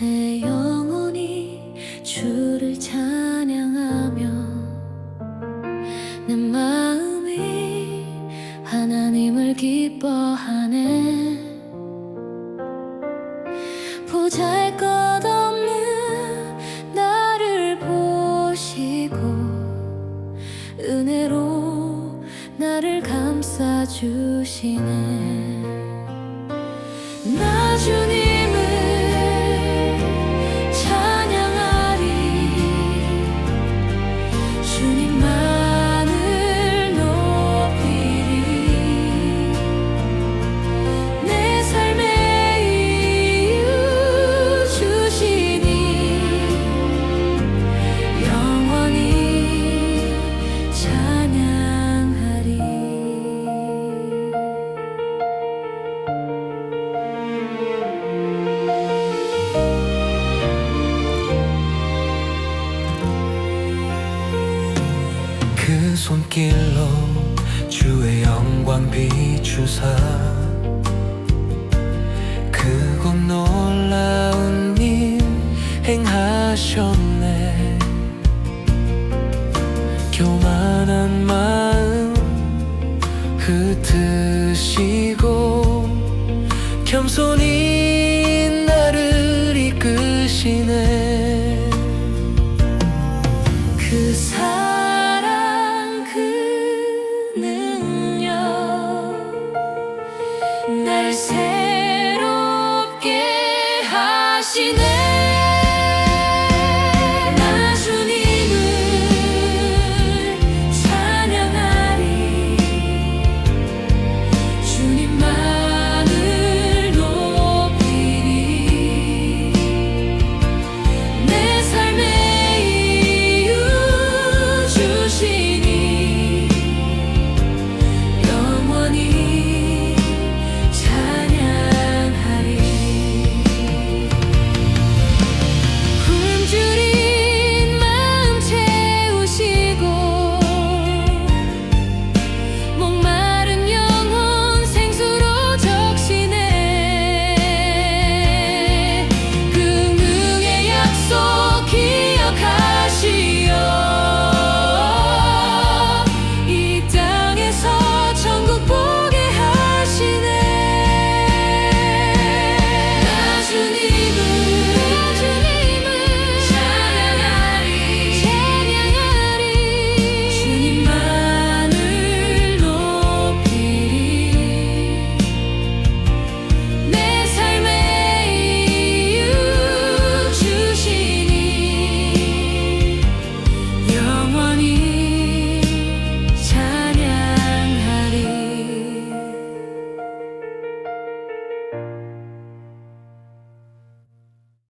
내 영혼이 주를 찬양하며 내 마음이 하나님을 기뻐하네. 보잘 것 없는 나를 보시고 은혜로 나를 감싸주시네. 손길로 주의 영광 비추사. 크고 놀라운 일 행하셨네. 교만한 마음 흩으시고 겸손히 다시는